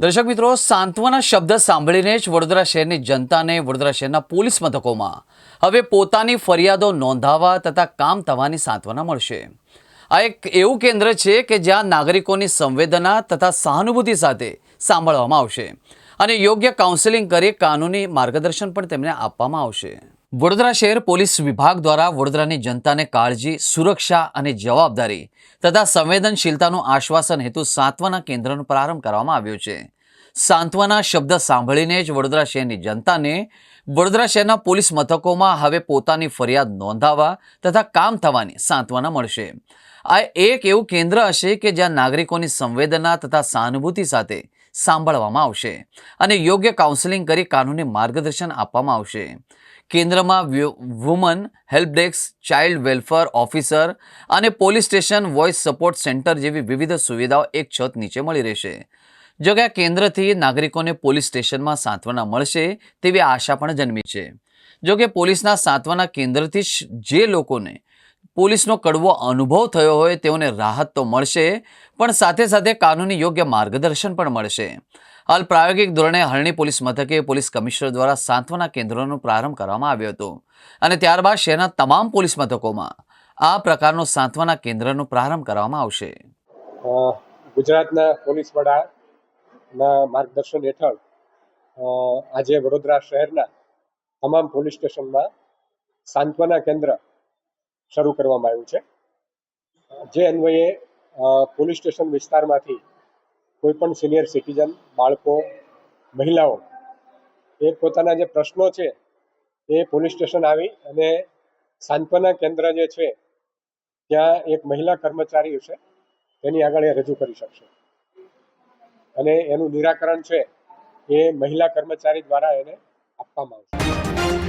દર્શક મિત્રો, સાંત્વના શબ્દ સાંભળીને જ વડોદરા શહેરની જનતાને વડોદરા શહેરના પોલીસ મથકોમાં હવે પોતાની ફરિયાદો નોંધાવવા તથા કામ થવાની સાંત્વના મળશે. આ એક એવું કેન્દ્ર છે કે જ્યાં નાગરિકોની સંવેદના તથા સહાનુભૂતિ સાથે સાંભળવામાં આવશે અને યોગ્ય કાઉન્સેલિંગ કરી કાનૂની માર્ગદર્શન પણ તેમને આપવામાં આવશે. વડોદરા શહેર પોલીસ વિભાગ દ્વારા વડોદરાની જનતાને કાળજી, સુરક્ષા અને જવાબદારી તથા સંવેદનશીલતાનું આશ્વાસન હેતુ સાંત્વના કેન્દ્રનો પ્રારંભ કરવામાં આવ્યો છે. સાંત્વના શબ્દ સાંભળીને જ વડોદરા શહેરની જનતાને વડોદરા શહેરના પોલીસ મથકોમાં હવે પોતાની ફરિયાદ નોંધાવવા તથા કામ થવાની સાંત્વના મળશે. આ એક એવું કેન્દ્ર હશે કે જ્યાં નાગરિકોની સંવેદના તથા સહાનુભૂતિ સાથે સાંભળવામાં આવશે અને યોગ્ય કાઉન્સેલિંગ કરી કાનૂની માર્ગદર્શન આપવામાં આવશે. કેન્દ્રમાં woman help desk child welfare officer અને police station voice support centre જેવી વિવિધ સુવિધાઓ એક છત નીચે મળી રહેશે. જો કે આ કેન્દ્રથી નાગરિકોને પોલીસ સ્ટેશનમાં સાંત્વના મળશે તેવી આશા પણ જન્મી છે. જો કે પોલીસના સાંત્વના કેન્દ્રથી જે લોકોને પોલીસનો કડવો અનુભવ થયો હોય તેઓને રાહત તો મળશે, પણ સાથે સાથે કાનૂની યોગ્ય માર્ગદર્શન પણ મળશે. હાલ પ્રાયોગિક ધોરણે હરણી પોલીસ મથકે પોલીસ કમિશનર દ્વારા સાંત્વના કેન્દ્રોનો પ્રારંભ કરવામાં આવ્યો હતો અને ત્યારબાદ શહેરના તમામ પોલીસ મથકોમાં આ પ્રકારનો સાંત્વના કેન્દ્રનો પ્રારંભ કરવામાં આવશે. ગુજરાતના પોલીસ વડાના માર્ગદર્શન હેઠળ આજે વડોદરા શહેરના તમામ પોલીસ સ્ટેશનમાં સાંત્વના કેન્દ્ર શરૂ કરવામાં આવ્યું છે. જે અન્વયે પોલીસ સ્ટેશન વિસ્તારમાંથી કોઈ પણ સિનિયર સિટીઝન, બાળકો, મહિલાઓ એ પોતાના જે પ્રશ્નો છે એ પોલીસ સ્ટેશન આવી અને સાંત્વના કેન્દ્ર જે છે, ત્યાં એક મહિલા કર્મચારી છે, તેની આગળ એ રજૂ કરી શકશે. અને એનું નિરાકરણ છે એ મહિલા કર્મચારી દ્વારા એને આપવામાં આવશે.